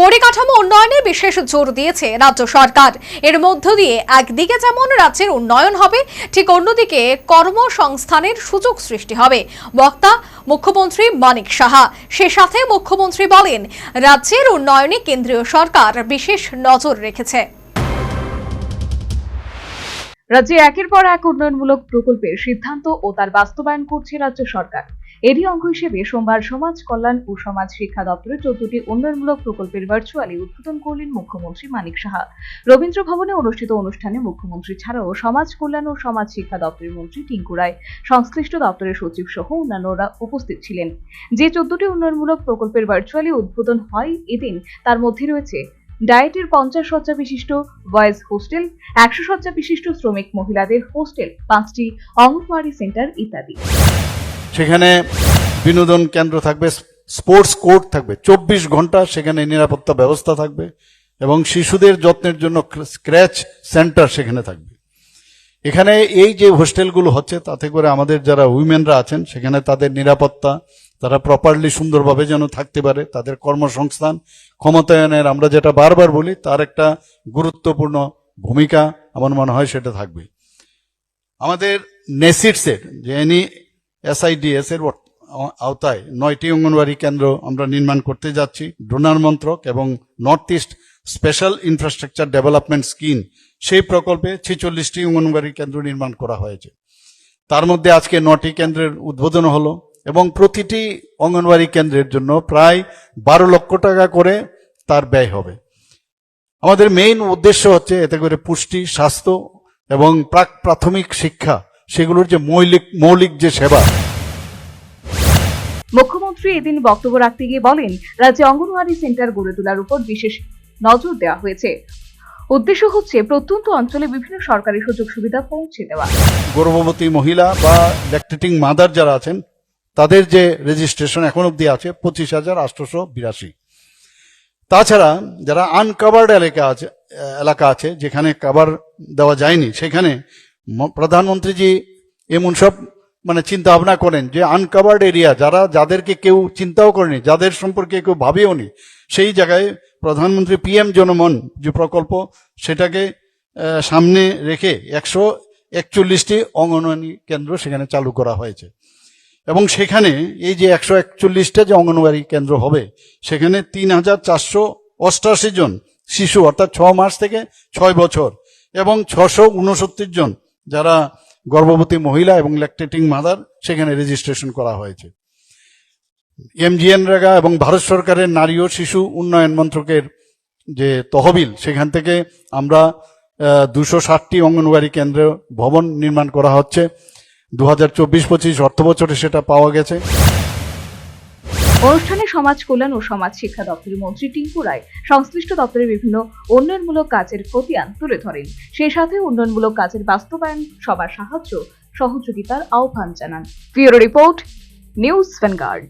পরিকাঠামো উন্নয়নে বিশেষ জোর দিয়েছে রাজ্য সরকার। এর মধ্য দিয়ে একদিকে যেমন রাজ্যের উন্নয়ন হবে, ঠিক অন্যদিকে কর্মসংস্থানের সুযোগ সৃষ্টি হবে। বক্তা মুখ্যমন্ত্রী মানিক সাহা। সে সাথে মুখ্যমন্ত্রী বলেন, রাজ্যের উন্নয়নে কেন্দ্রীয় সরকার বিশেষ নজর রেখেছে। রাজ্যে একের পর এক উন্নয়নমূলক প্রকল্পের সিদ্ধান্ত ও তার বাস্তবায়ন করছে রাজ্য সরকার। এরই অঙ্গ হিসেবে সোমবার সমাজ কল্যাণ ও সমাজ শিক্ষা দপ্তরের চোদ্দটি উন্নয়নমূলক প্রকল্পের ভার্চুয়ালি উদ্বোধন করলেন মুখ্যমন্ত্রী মানিক সাহা। রবীন্দ্র ভবনে অনুষ্ঠিত অনুষ্ঠানে মুখ্যমন্ত্রী ছাড়াও সমাজ কল্যাণ ও সমাজ শিক্ষা দপ্তরের মন্ত্রী টিঙ্কু রায়, সংশ্লিষ্ট দপ্তরের সচিব সহ অন্যান্যরা উপস্থিত ছিলেন। যে চোদ্দটি উন্নয়নমূলক প্রকল্পের ভার্চুয়ালি উদ্বোধন হয় এদিন, তার মধ্যে রয়েছে ডায়েটের পঞ্চাশ শয্যা বিশিষ্ট বয়েজ হোস্টেল, একশো শয্যা বিশিষ্ট শ্রমিক মহিলাদের হোস্টেল, পাঁচটি অঙ্গনওয়াড়ি সেন্টার ইত্যাদি। সেখানে বিনোদন কেন্দ্র থাকবে স্পোর্টস কোর্ট থাকবে, চব্বিশ ঘণ্টা সেখানে নিরাপত্তা ব্যবস্থা থাকবে এবং শিশুদের যত্নের জন্য স্ক্র্যাচ সেন্টার সেখানে থাকবে। এখানে এই যে হোস্টেলগুলো হচ্ছে, তাতে করে আমাদের যারা উইমেনরা আছেন, সেখানে তাদের নিরাপত্তা, তারা প্রপারলি সুন্দরভাবে যেন থাকতে পারে, তাদের কর্মসংস্থান, ক্ষমতায়নের আমরা যেটা বারবার বলি, তার একটা গুরুত্বপূর্ণ ভূমিকা আমার মনে হয় সেটা থাকবে। আমাদের নেসিটসের যে এসআইডিএস এর আওতায় নয়টি অঙ্গনওয়াড়ি কেন্দ্র আমরা নির্মাণ করতে যাচ্ছি। ডোনার মন্ত্রক এবং North East special infrastructure development scheme সেই প্রকল্পে ছেচল্লিশটি অঙ্গনওয়াড়ি কেন্দ্র নির্মাণ করা হয়েছে। তার মধ্যে আজকে নটি কেন্দ্রের উদ্বোধন হলো এবং প্রতিটি অঙ্গনওয়াড়ি কেন্দ্রের জন্য প্রায় বারো লক্ষ টাকা করে তার ব্যয় হবে। আমাদের মেইন উদ্দেশ্য হচ্ছে এতে করে পুষ্টি, স্বাস্থ্য এবং প্রাক প্রাথমিক শিক্ষা সেগুলোর যে মৌলিক মৌলিক যে সেবা। মুখ্যমন্ত্রী এদিন বক্তব্য রাখতে গিয়ে বলেন রাজ্যে অঙ্গনওয়াড়ি সেন্টার গড়ে তোলার উপর বিশেষ নজর দেওয়া হয়েছে। উদ্দেশ্য হচ্ছে প্রত্যন্ত অঞ্চলে বিভিন্ন সরকারি সুযোগ সুবিধা পৌঁছে দেওয়া। গর্ভবতী মহিলা বা ল্যাকটেটিং মাদার যারা আছেন তাদের যে রেজিস্ট্রেশন এখন অবধি আছে পঁচিশ হাজার আটশোশো বিরাশি। তাছাড়া যারা আনকাভার্ড এলাকা আছে এলাকা আছে যেখানে কাভার দেওয়া যায়নি সেখানে প্রধানমন্ত্রীজি এমন সব মানে চিন্তা ভাবনা করেন যে আনকাভার্ড এরিয়া যারা, যাদেরকে কেউ চিন্তাও করেনি, যাদের সম্পর্কে কেউ ভাবেও নি, সেই জায়গায় প্রধানমন্ত্রী পিএম জনমন যে প্রকল্প, সেটাকে সামনে রেখে একশো একচল্লিশটি অঙ্গনওয়াড়ি কেন্দ্র সেখানে চালু করা হয়েছে। এবং সেখানে এই যে একশো একচল্লিশটা যে অঙ্গনওয়াড়ি কেন্দ্র হবে, সেখানে তিন হাজার চারশো অষ্টাশি জন শিশু, অর্থাৎ ছ মাস থেকে ছয় বছর, এবং ছশো উনসত্তর জন যারা গর্ভবতী মহিলা এবং ল্যাকটেটিং মাদার সেখানে রেজিস্ট্রেশন করা হয়েছে। এমজিএন রেগা এবং ভারত সরকারের নারী ও শিশু উন্নয়ন মন্ত্রকের যে তহবিল, সেখান থেকে আমরা দুশো ষাটটি অঙ্গনওয়াড়ি কেন্দ্র, ভবন নির্মাণ করা হচ্ছে। দু হাজার চব্বিশ পঁচিশ অর্থ বছরে সেটা পাওয়া গেছে। অনুষ্ঠানে সমাজ কল্যাণ ও সমাজ শিক্ষা দপ্তরের মন্ত্রী টিঙ্কু রায় সংশ্লিষ্ট দপ্তরের বিভিন্ন উন্নয়নমূলক কাজের খতিয়ান তুলে ধরেন। সেই সাথে উন্নয়নমূলক কাজের বাস্তবায়ন, সবার সাহায্য, সহযোগিতার আহ্বান জানান। Bureau report, News Vanguard.